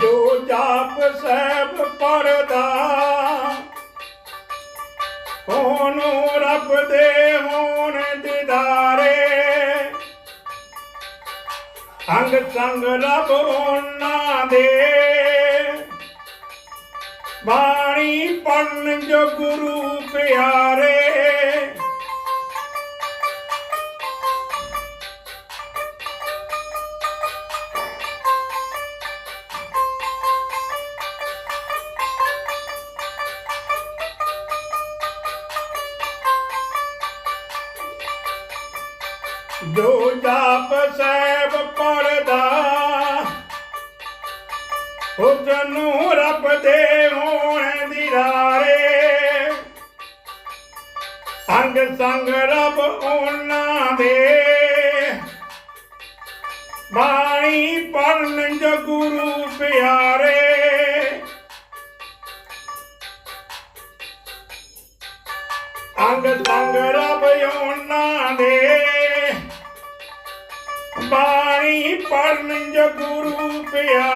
ਜੋ ਜਾਪ ਸਹਿਬ ਪੜਦਾ, ਉਹਨੂੰ ਰੱਬ ਦੇ ਹੋਣ ਦਿਦਾਰੇ। ਅੰਗ ਸੰਗ ਰੱਬ ਉਹਨਾਂ ਦੇ। ਬਾਣੀ ਪੜਨ ਜੋ ਗੁਰੂ ਪਿਆ ਜੋ ਜਾਪ ਸਹਿਬ ਪੜਦਾ। ਉਸ ਨੂੰ ਰੱਬ ਦੇ ਹੋਣ ਦੀ ਰਾਰੇ। ਸੰਗ ਸੰਗ ਰੱਬ ਉਹਨਾਂ ਦੇ। ਬਾਣੀ ਪੜਨ ਜੋ ਗੁਰੂ ਪਿਆਰੇ। ਅੰਗ ਸੰਗ ਰੱਬ ਉਹਨਾਂ ਦੇ। ਬਾਣੀ ਪੜਨ ਜੋ ਗੁਰੂ ਪਿਆ।